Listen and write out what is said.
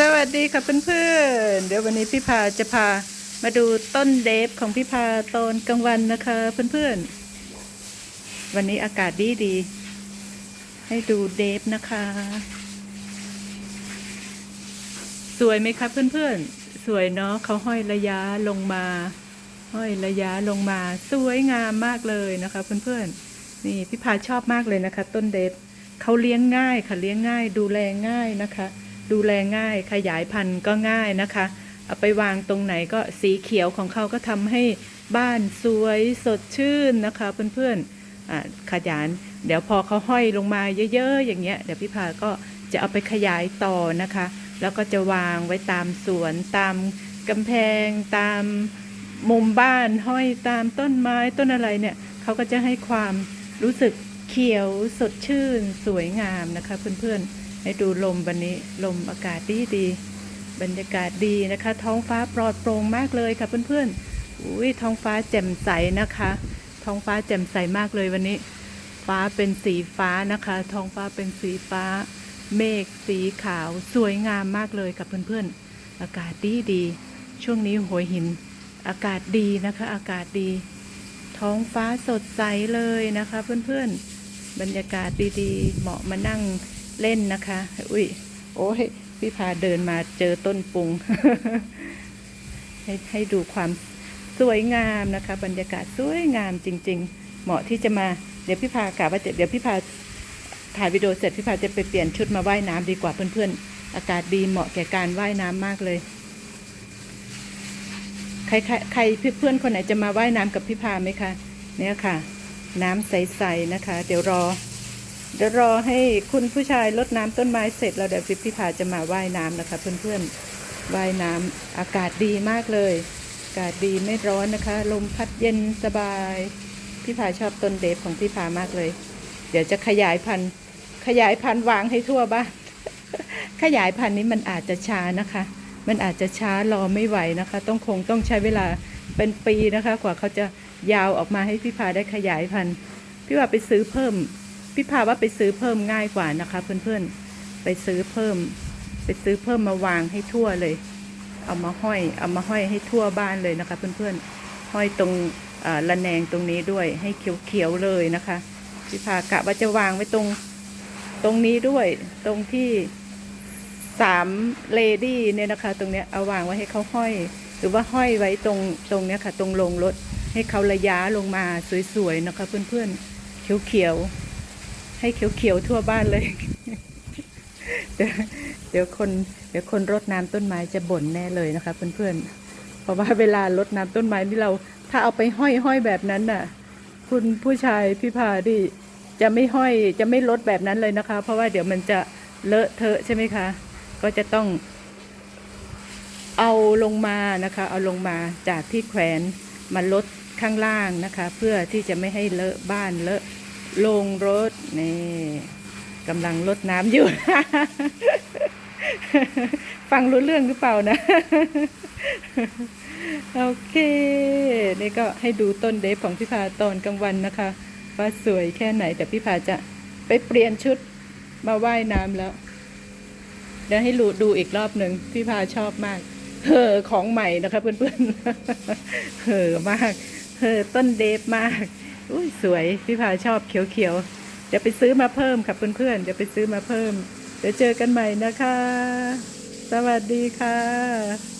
สวัสดีค่ะเพื่อนๆ เดี๋ยววันนี้พี่พาจะพามาดูต้นเดฟของพี่พาตอนกลางวันนะคะเพื่อนๆ วันนี้อากาศดีดีๆให้ดูเดฟนะคะ สวยไหมคะเพื่อนๆ สวยเนาะเขาห้อยระยะลงมา ห้อยระยะลงมา สวยงามมากเลยนะคะเพื่อนๆ นี่พี่พาชอบมากเลยนะคะ ต้นเดฟเขาเลี้ยงง่ายค่ะเลี้ยงง่ายดูแลง่ายนะคะ ดูแลง่ายขยายพันธุ์ก็ง่ายนะคะ เอาไปวางตรงไหนก็สีเขียวของเขาก็ทำให้บ้านสวยสดชื่นนะคะเพื่อนๆขยานเดี๋ยวพอเขาห้อยลงมาเยอะๆ อย่างเงี้ยเดี๋ยวพี่พาก็จะเอาไปขยายต่อนะคะ แล้วก็จะวางไว้ตามสวนตามกำแพง ตามมุมบ้านห้อยตามต้นไม้ต้นอะไรเนี่ยเขาก็จะให้ความรู้สึกเขียวสดชื่นสวยงามนะคะเพื่อนๆ ให้ดูลมวันนี้ลมอากาศดีดี บรรยากาศดีนะคะ ท้องฟ้าปลอดโปร่งมากเลยค่ะเพื่อนๆอุ้ยท้องฟ้าแจ่มใสนะคะ ท้องฟ้าแจ่มใสมากเลยวันนี้ ฟ้าเป็นสีฟ้านะคะ ท้องฟ้าเป็นสีฟ้า เมฆสีขาวสวยงามมากเลยกับเพื่อนๆ อากาศดีดี ช่วงนี้หัวหิน อากาศดีนะคะ อากาศดี ท้องฟ้าสดใสเลยนะคะ เพื่อนๆ บรรยากาศดีๆ เหมาะมานั่ง เล่นนะคะ อุ้ยโอ้ยพี่พาเดินมาเจอต้นปุง ให้ให้ดูความสวยงามนะคะ บรรยากาศสวยงามจริง ๆ เหมาะที่จะมา เดี๋ยวพี่พากะว่าจะเดี๋ยวพี่พาถ่ายวิดีโอเสร็จพี่พาจะไปเปลี่ยนชุดมาว่ายน้ำดีกว่าเพื่อนๆ อากาศดีเหมาะแก่การว่ายน้ำมากเลย ใครใครเพื่อนๆคนไหนจะมาว่ายน้ำกับพี่พาไหมคะ เนี่ยค่ะ น้ำใสๆนะคะ เดี๋ยวรอ เดี๋ยวรอให้คุณผู้ชายรดน้ำต้นไม้เสร็จแล้วเดี๋ยวพี่พาจะมาว่ายน้ำนะคะเพื่อนๆว่ายน้ำอากาศดีมากเลย อากาศดีไม่ร้อนนะคะ ลมพัดเย็นสบาย พี่พาชอบต้นเดฟของพี่พามากเลย เดี๋ยวจะขยายพันธุ์ขยายพันธุ์วางให้ทั่วบ้านขยายพันธุ์นี้มันอาจจะช้านะคะ มันอาจจะช้ารอไม่ไหวนะคะ ต้องคงต้องใช้เวลาเป็นปีนะคะ กว่าเขาจะยาวออกมาให้พี่พาได้ขยายพันธุ์พี่ว่าไปซื้อเพิ่ม พี่พาว่าไปซื้อเพิ่มง่ายกว่านะคะ เพื่อนๆ ไปซื้อเพิ่ม ไปซื้อเพิ่มมาวางให้ทั่วเลย เอามาห้อย เอามาห้อยให้ทั่วบ้านเลยนะคะ เพื่อนๆ ห้อยตรงระแนงตรงนี้ด้วยให้เขียวๆเลยนะคะพี่พากะว่าจะวางไว้ตรงตรงนี้ด้วย ตรงที่สามเลดี้เนี่ยนะคะ ตรงเนี้ยเอาวางไว้ให้เขาห้อย หรือว่าห้อยไว้ตรงตรงเนี้ยค่ะ ตรงลงรถให้เขาระยะลงมาสวยๆนะคะ เพื่อนๆเขียวๆ ให้เขียวๆทั่วบ้านเลย เดี๋ยวเดี๋ยวคน เดี๋ยวคนรดน้ำต้นไม้จะบ่นแน่เลยนะคะ เพื่อนๆ เพราะว่าเวลารดน้ำต้นไม้ที่เรา ถ้าเอาไปห้อยห้อยแบบนั้นน่ะ คุณผู้ชายพี่พาดิจะไม่ห้อยจะไม่ลดแบบนั้นเลยนะคะ เพราะว่าเดี๋ยวมันจะเลอะเทอะใช่ไหมคะ ก็จะต้องเอาลงมานะคะ เอาลงมาจากที่แขวนมาลดข้างล่างนะคะ เพื่อที่จะไม่ให้เลอะบ้านเลอะ ลงรถนี่กำลังลดน้ำอยู่ ฟังรู้เรื่องหรือเปล่านะ โอเค นี่ก็ให้ดูต้นเดฟของพี่พาตอนกลางวันนะคะ ว่าสวยแค่ไหนแต่พี่พาจะไปเปลี่ยนชุดมาว่ายน้ำแล้วเดี๋ยวให้ดูดูอีกรอบหนึ่งพี่พาชอบมากเห่อของใหม่นะคะเพื่อนๆเห่อมากเห่อต้นเดฟมาก อุ้ยสวยพี่พาชอบเขียวๆเดี๋ยวไปซื้อมาเพิ่มค่ะเพื่อนๆเดี๋ยวไปซื้อมาเพิ่ม เดี๋ยวเจอกันใหม่นะคะ สวัสดีค่ะ